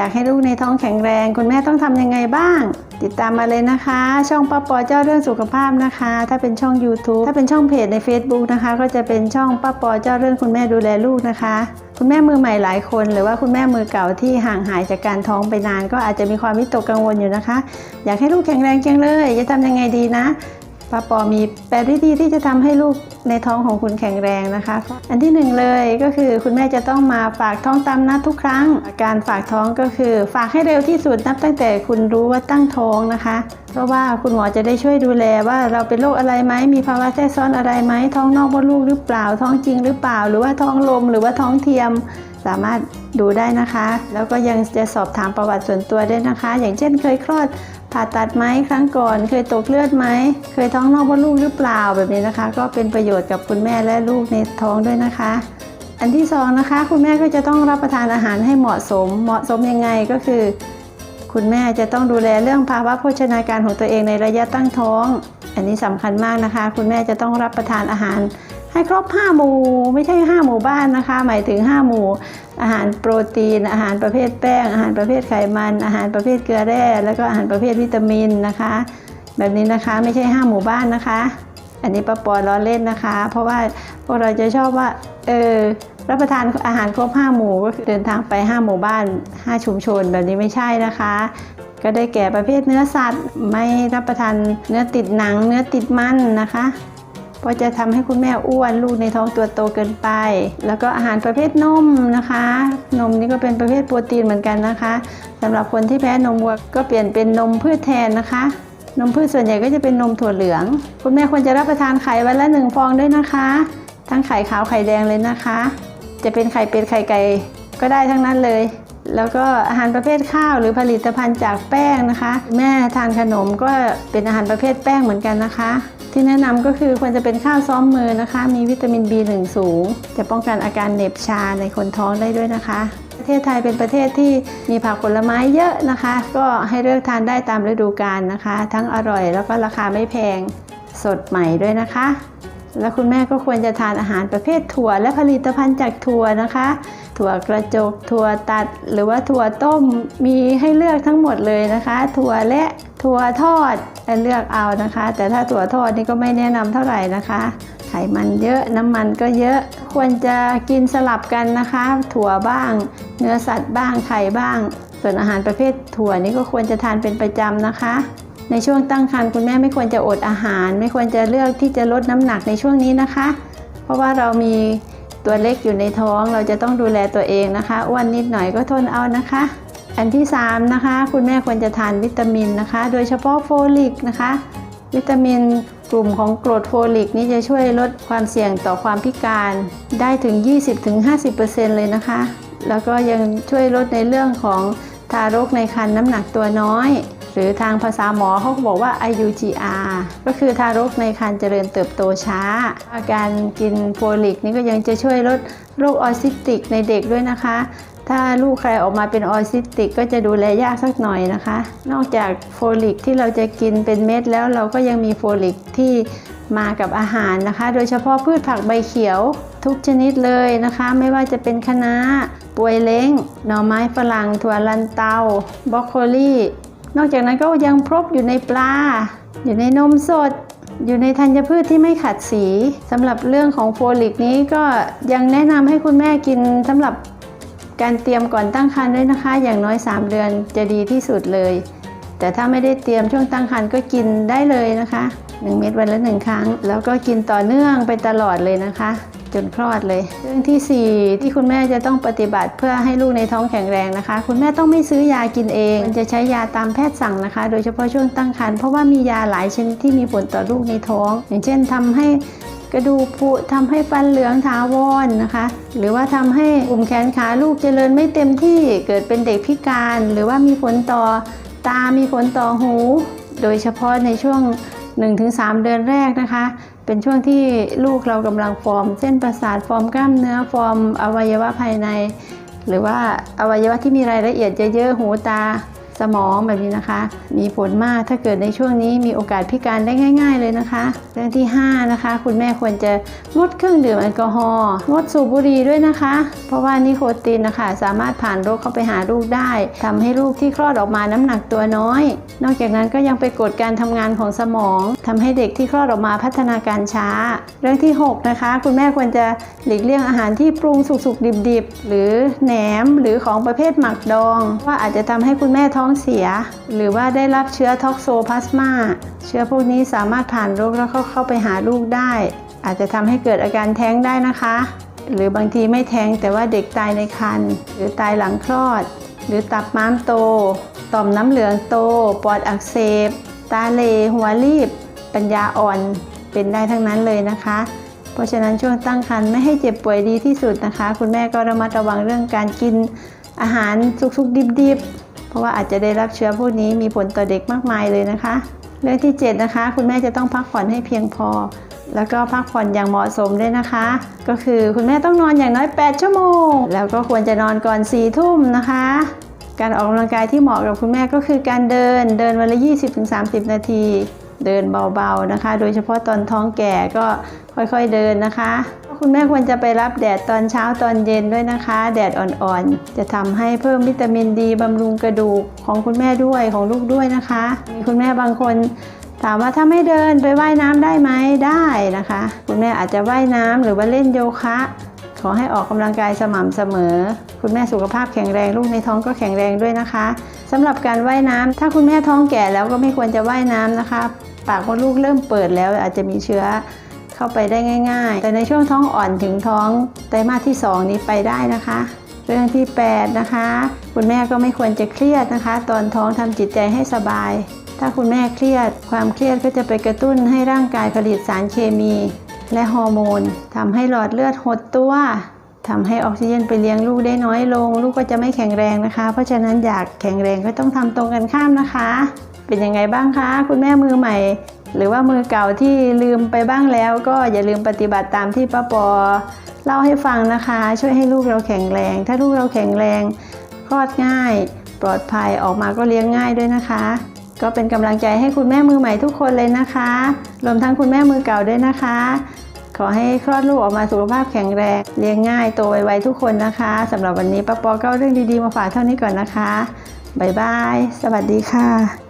อยากให้ลูกในท้องแข็งแรง คุณแม่ต้องทำยังไงบ้าง ติดตามมาเลยนะคะ ช่องป้าปอเจ้าเรื่องสุขภาพนะคะ ถ้าเป็นช่อง YouTube ถ้าเป็นช่องเพจใน Facebook นะคะ ก็จะเป็นช่องป้าปอเจ้าเรื่องคุณแม่ดูแลลูกนะคะ คุณแม่มือใหม่หลายคน หรือว่าคุณแม่มือเก่าที่ห่างหายจากการท้องไปนาน ก็อาจจะมีความวิตกกังวลอยู่นะคะ อยากให้ลูกแข็งแรงจังเลยจะทำยังไงดีนะ ป้าปอมีแปดวิธีที่จะทำให้ลูกในท้องของคุณแข็งแรงนะคะ อันที่หนึ่งเลยก็คือคุณแม่จะต้องมาฝากท้องตามนัดทุกครั้ง การฝากท้องก็คือ ฝากให้เร็วที่สุดนับตั้งแต่คุณรู้ว่าตั้งท้องนะคะ เพราะว่าคุณหมอจะได้ช่วยดูแลว่าเราเป็นโรคอะไรไหมมีภาวะแทรกซ้อนอะไรไหมท้องนอกมดลูกหรือเปล่าท้องจริงหรือเปล่า หรือว่าท้องลมหรือว่าท้องเทียม สามารถดูได้นะคะ แล้วก็ยังจะสอบถามประวัติส่วนตัวได้นะคะ อย่างเช่นเคยคลอดผ่าตัดไหมครั้งก่อน เคยตกเลือดไหม เคยท้องนอกมดลูกหรือเปล่าแบบนี้นะคะ ก็เป็นประโยชน์กับคุณแม่และลูกในท้องด้วยนะคะ อันที่สองนะคะ คุณแม่ก็จะต้องรับประทานอาหารให้เหมาะสม เหมาะสมยังไงก็คือ คุณแม่จะต้องดูแลเรื่องภาวะโภชนาการของตัวเองในระยะตั้งท้อง อันนี้สำคัญมากนะคะ คุณแม่จะต้องรับประทานอาหาร ให้ครบ5หมู่ไม่ใช่ 5 หมู่บ้านนะคะ หมายถึง 5 หมู่ อาหารโปรตีน อาหารประเภทแป้ง อาหารประเภทไขมัน อาหารประเภทเกลือแร่ แล้วก็อาหารประเภทวิตามินนะคะ แบบนี้นะคะไม่ใช่ 5 หมู่บ้านนะคะ อันนี้ป้าปอล้อเล่นนะคะ เพราะว่าพวกเราจะชอบว่าเออรับประทานอาหารครบ 5 หมู่ก็คือเดินทางไป 5 หมู่บ้าน 5 ชุมชนแบบนี้ไม่ใช่นะคะ ก็ได้แก่ประเภทเนื้อสัตว์ ไม่รับประทานเนื้อติดหนัง เนื้อติดมันนะคะ เพราะจะทำให้คุณแม่อ้วนลูกในท้องตัวโตเกินไป แล้วก็อาหารประเภทนมนะคะ นมนี่ก็เป็นประเภทโปรตีนเหมือนกันนะคะสำหรับคนที่แพ้นมวัวก็เปลี่ยนเป็นนมพืชแทนนะคะ นมพืชส่วนใหญ่ก็จะเป็นนมถั่วเหลือง คุณแม่ควรจะรับประทานไข่วันละหนึ่งฟองด้วยนะคะ ทั้งไข่ขาวไข่แดงเลยนะคะ จะเป็นไข่เป็ดไข่ไก่ก็ได้ทั้งนั้นเลยแล้วก็อาหารประเภทข้าวหรือผลิตภัณฑ์จากแป้งนะคะ แม่ทานขนมก็เป็นอาหารประเภทแป้งเหมือนกันนะคะ ที่แนะนำก็คือควรจะเป็นข้าวซ้อมมือนะคะ มีวิตามิน B1 สูง จะป้องกันอาการเหน็บชาในคนท้องได้ด้วยนะคะ ประเทศไทยเป็นประเทศที่มีผักผลไม้เยอะนะคะ ก็ให้เลือกทานได้ตามฤดูกาลนะคะ ทั้งอร่อยแล้วก็ราคาไม่แพงสดใหม่ด้วยนะคะ แล้วคุณแม่ก็ควรจะทานอาหารประเภทถั่วและผลิตภัณฑ์จากถั่วนะคะ ถั่วกระจกถั่วตัด หรือว่าถั่วต้มมีให้เลือกทั้งหมดเลยนะคะ ถั่วและถั่วทอดเลือกเอานะคะ แต่ถ้าถั่วทอดนี่ก็ไม่แนะนำเท่าไหร่นะคะ ไขมันเยอะน้ำมันก็เยอะควรจะกินสลับกันนะคะ ถั่วบ้าง เนื้อสัตว์บ้างไข่บ้าง ส่วนอาหารประเภทถั่วนี่ก็ควรจะทานเป็นประจำนะคะในช่วงตั้งครรภ์คุณแม่ไม่ควรจะอดอาหาร ไม่ควรจะเลือกที่จะลดน้ำหนักในช่วงนี้นะคะ เพราะว่าเรามี ตัวเล็กอยู่ในท้องเราจะต้องดูแลตัวเองนะคะอ้วนนิดหน่อยก็ทนเอานะคะ อันที่ 3 นะคะ คุณแม่ควรจะทานวิตามินนะคะ โดยเฉพาะโฟลิกนะคะ วิตามินกลุ่มของกรดโฟลิกนี่จะช่วยลดความเสี่ยงต่อความพิการได้ถึง 20-50%เลยนะคะ แล้วก็ยังช่วยลดในเรื่องของทารกในครรภ์น้ำหนักตัวน้อย หรือทางภาษาหมอเขาบอกว่า IUGR ก็คือทารกในครรภ์เจริญเติบโตช้า อาการกินโฟลิกนี่ก็ยังจะช่วยลดโรคออทิสติกในเด็กด้วยนะคะ ถ้าลูกใครออกมาเป็นออทิสติกก็จะดูแลยากสักหน่อยนะคะ นอกจากโฟลิกที่เราจะกินเป็นเม็ดแล้วเราก็ยังมีโฟลิกที่มากับอาหารนะคะ โดยเฉพาะพืชผักใบเขียวทุกชนิดเลยนะคะ ไม่ว่าจะเป็นคะน้าปวยเล้ง หน่อไม้ฝรั่ง ถั่วลันเตาบรอกโคลี นอกจากนั้นก็ยังพบอยู่ในปลา อยู่ในนมสด อยู่ในธัญพืชที่ไม่ขัดสีสำหรับเรื่องของโฟลิกนี้ก็ยังแนะนำให้คุณแม่กินสำหรับการเตรียมก่อนตั้งครรภ์ด้วยนะคะ อย่างน้อย 3 เดือนจะดีที่สุดเลย แต่ถ้าไม่ได้เตรียมช่วงตั้งครรภ์ก็กินได้เลยนะคะ 1 เม็ดวันละ 1 ครั้ง แล้วก็กินต่อเนื่องไปตลอดเลยนะคะ จนคลอดเลย เรื่องทีสี่ 4 ที่คุณแม่จะต้องปฏิบัติเพื่อให้ลูกในท้องแข็งแรงนะคะ คุณแม่ต้องไม่ซื้อยากินเองมันจะใช้ยาตามแพทย์สั่งนะคะ โดยเฉพาะช่วงตั้งครรภ์เพราะว่ามียาหลายชนิดที่มีผลต่อลูกในท้อง อย่างเช่นทำให้กระดูกผุทำให้ฟันเหลืองถาวรนะคะ หรือว่าทำให้กลุ่มแขนขาลูกเจริญไม่เต็มที่เกิดเป็นเด็กพิการ หรือว่ามีผลต่อตามีผลต่อหู โดยเฉพาะในช่วง 1-3 เดือนแรกนะคะ เป็นช่วงที่ลูกเรากำลังฟอร์ม เส้นประสาทฟอร์มกล้ามเนื้อฟอร์มอวัยวะภายใน หรือว่าอวัยวะที่มีรายละเอียดเยอะๆหูตา สมองแบบนี้นะคะ มีผลมากถ้าเกิดในช่วงนี้มีโอกาสพิการได้ง่าย ๆ เลยนะคะ เรื่องที่ 5 นะคะ คุณแม่ควรจะงดเครื่องดื่มแอลกอฮอล์งดสูบบุหรี่ด้วยนะคะ เพราะว่านิโคตินนะคะ สามารถผ่านโรคเข้าไปหาลูกได้ทำให้ลูกที่คลอดออกมาน้ำหนักตัวน้อย นอกจากนั้นก็ยังไปกดการทำงานของสมองทำให้เด็กที่คลอดออกมาพัฒนาการช้า เรื่องที่ 6 นะคะ คุณแม่ควรจะหลีกเลี่ยงอาหารที่ปรุงสุกๆดิบๆหรือแหนมหรือของประเภทหมักดอง ว่าอาจจะทำให้คุณแม่ท้องเสีย หรือว่าได้รับเชื้อท็อกโซพลาสมาเชื้อพวกนี้สามารถผ่านโรคแล้วเข้าเข้าไปหาลูกได้ อาจจะทำให้เกิดอาการแท้งได้นะคะ หรือบางทีไม่แท้งแต่ว่าเด็กตายในครรภ์หรือตายหลังคลอด หรือตับม้ามโต ต่อมน้ำเหลืองโต ปอดอักเสบ ตาเล หัวรีบ ปัญญาอ่อนเป็นได้ทั้งนั้นเลยนะคะ เพราะฉะนั้นช่วงตั้งครรภ์ไม่ให้เจ็บป่วยดีที่สุดนะคะ คุณแม่ก็ระมัดระวังเรื่องการกินอาหารสุกๆดิบๆ เพราะว่าอาจจะได้รับเชื้อพวกนี้มีผลต่อเด็กมากมายเลยนะคะ เรื่องที่ 7 นะคะ คุณแม่จะต้องพักผ่อนให้เพียงพอ แล้วก็พักผ่อนอย่างเหมาะสมด้วยนะคะ ก็คือคุณแม่ต้องนอนอย่างน้อย 8 ชั่วโมง แล้วก็ควรจะนอนก่อน4ทุ่มนะคะ การออกกำลังกายที่เหมาะกับคุณแม่ก็คือการเดินเดินวันละ 20-30 นาทีเดินเบาๆนะคะ โดยเฉพาะตอนท้องแก่ก็ค่อยๆเดินนะคะ คุณแม่ควรจะไปรับแดดตอนเช้าตอนเย็นด้วยนะคะ แดดอ่อนๆ จะทำให้เพิ่มวิตามินดีบำรุงกระดูกของคุณแม่ด้วยของลูกด้วยนะคะ มีคุณแม่บางคนถามว่าถ้าไม่เดินไปว่ายน้ำได้ไหมได้นะคะ คุณแม่อาจจะว่ายน้ำหรือว่าเล่นโยคะ ขอให้ออกกำลังกายสม่ำเสมอ คุณแม่สุขภาพแข็งแรงลูกในท้องก็แข็งแรงด้วยนะคะสำหรับการว่ายน้ำถ้าคุณแม่ท้องแก่แล้วก็ไม่ควรจะว่ายน้ำนะคะ ปากมดลูกเริ่มเปิดแล้วอาจจะมีเชื้อ เข้าไปได้ง่าย ๆ แต่ในช่วงท้องอ่อนถึงท้องไตรมาสที่ 2 นี้ไปได้นะคะ เรื่องที่ 8 นะคะ คุณแม่ก็ไม่ควรจะเครียดนะคะ ตอนท้องทำจิตใจให้สบาย ถ้าคุณแม่เครียด ความเครียดก็จะไปกระตุ้นให้ร่างกายผลิตสารเคมี และฮอร์โมนทำให้หลอดเลือดหดตัวทำให้ออกซิเจนไปเลี้ยงลูกได้น้อยลง ลูกก็จะไม่แข็งแรงนะคะ เพราะฉะนั้นอยากแข็งแรงก็ต้องทำตรงกันข้ามนะคะ เป็นยังไงบ้างคะ คุณแม่มือใหม่ หรือว่ามือเก่าที่ลืมไปบ้างแล้ว ก็อย่าลืมปฏิบัติตามที่ป้าปอเล่าให้ฟังนะคะ ช่วยให้ลูกเราแข็งแรง ถ้าลูกเราแข็งแรงคลอดง่าย ปลอดภัยออกมาก็เลี้ยงง่ายด้วยนะคะ ก็เป็นกำลังใจให้คุณแม่มือใหม่ทุกคนเลยนะคะรวมทั้งคุณแม่มือเก่าด้วยนะคะ ขอให้คลอดลูกออกมาสุขภาพแข็งแรงเลี้ยงง่ายโตไวๆทุกคนนะคะสำหรับวันนี้ป้าปอก็เรื่องดีๆมาฝากเท่านี้ก่อนนะคะบ๊ายบายสวัสดีค่ะ